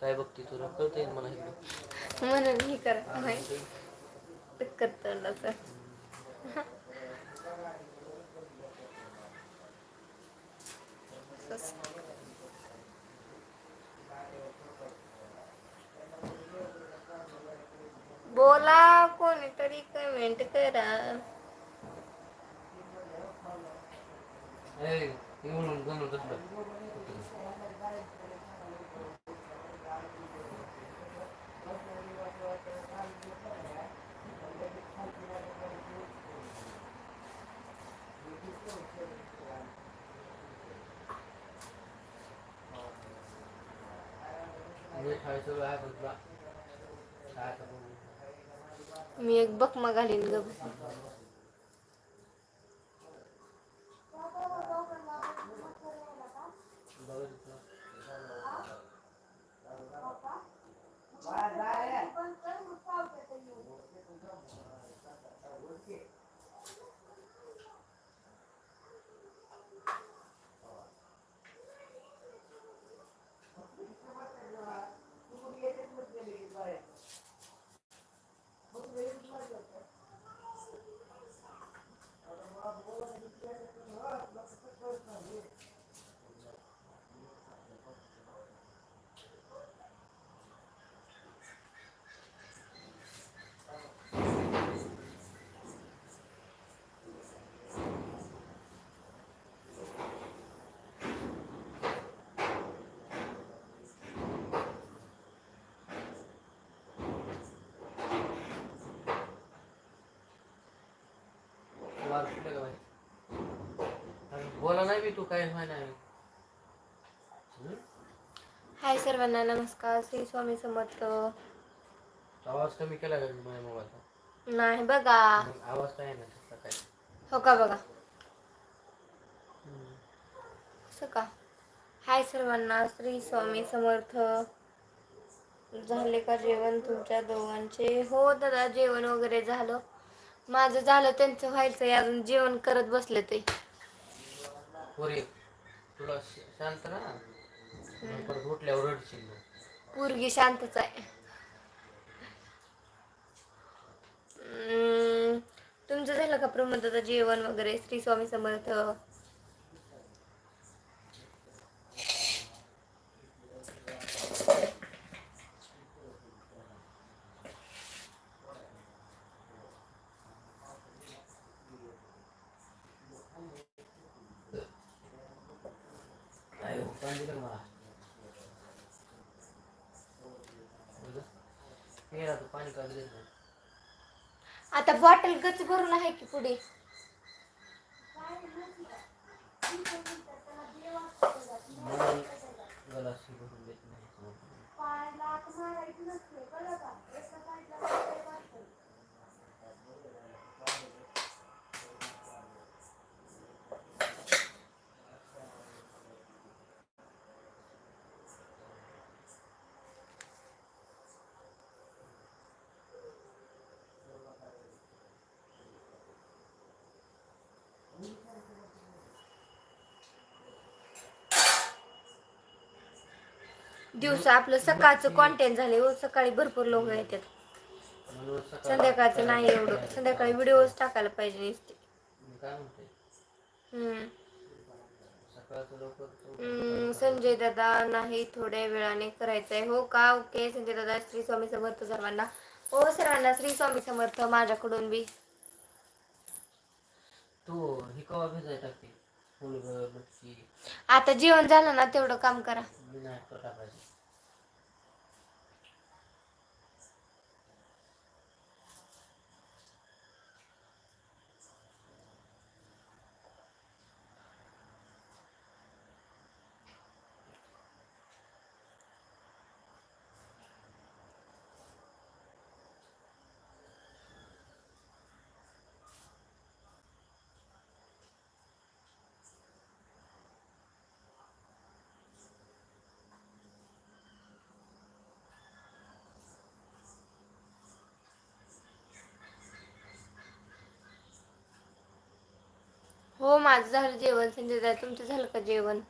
काय बघते तुला? कळतंय ना मला इकडं म्हणून हे करत नाही. टक्कर तोंडाचं असं. बोला कोणीतरी कमेंट करा. ए, हे म्हणून बनवून तसलं. नीट आहे सगळं आहे पण तुला काय आता बोलू? मी एक बकमा घालीन ग बघा तिथं. अरे बोला नाही बी तू काय नाही? हाय सर्वांना नमस्कार श्री स्वामी समर्थ. आवाज कमी केला का मी माझ्या मोबाईलचा? नाही बघा. मग आवाज काय ना तसा काय हो का बघा. हम्म. असं का? हाय सर्वांना श्री स्वामी समर्थ. झाले का जेवण तुमच्या दोघांचे? हो दादा जेवण वगैरे झालं. माझं झालं त्यांचं व्हायचंय अजून. जेवण करत बसले ते. पोरी तुला श- शांत ना मग परत उठल्यावर रडशील मग. पोरगी शांतच आहे. तुमचं झालं का प्रमोद जेवण वगैरे? श्री स्वामी समर्थ काय हो, पाणी दिलं का मला बघ. पाणी का दिलं नाही. आता बॉटल गच भरून आहे की पुढे? म्हणून गलास भरून देत नाही. दिवसा आपलं सकाळचं कॉन्टेंट झाले हो सकाळी भरपूर लोक येतात. संध्याकाळचं नाही एवढं. संध्याकाळी व्हिडिओज टाकायला पाहिजे नुसते. संजय दादा नाही थोड्या वेळाने करायचंय. हो का? ओके. संजय दादा श्री स्वामी समर्थ सर्वांना. हो सर्वांना श्री स्वामी समर्थ माझ्याकडून बी. आता. जेवण झालं ना तेवढं काम करा. हो माझं झालं जेवण. संजय तुमचं झालं का जेवण?